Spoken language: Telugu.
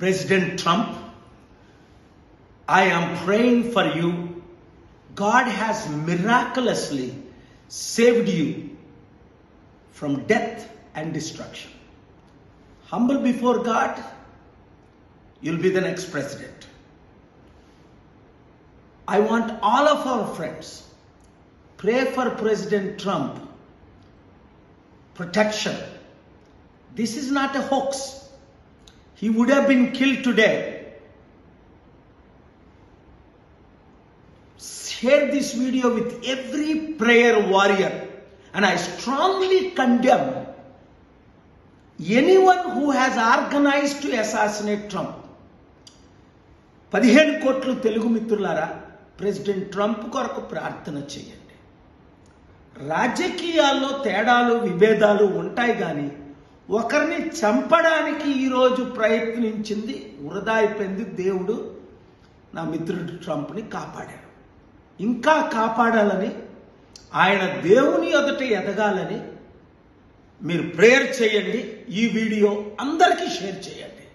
President Trump, I am praying for you. God has miraculously saved you from death and destruction. Humble before God, you'll be the next president. I want all of our friends pray for President Trump protection. This is not a hoax. He would have been killed today. Share this video with every prayer warrior, and I strongly condemn anyone who has organized to assassinate Trump. పదిహేను కోట్లు తెలుగు మిత్రులారా ప్రెసిడెంట్ ట్రంప్ కొరకు ప్రార్థన చేయండి రాజకీయాల్లో తేడాలు విభేదాలు ఉంటాయి కానీ ఒకరిని చంపడానికి ఈరోజు ప్రయత్నించింది వృధా అయిపోయింది దేవుడు. నా మిత్రుడు ట్రంప్ని కాపాడాడు. ఇంకా కాపాడాలని ఆయన దేవుని ఎదుట ఎదగాలని మీరు ప్రేయర్ చేయండి ఈ వీడియో అందరికీ షేర్ చేయండి.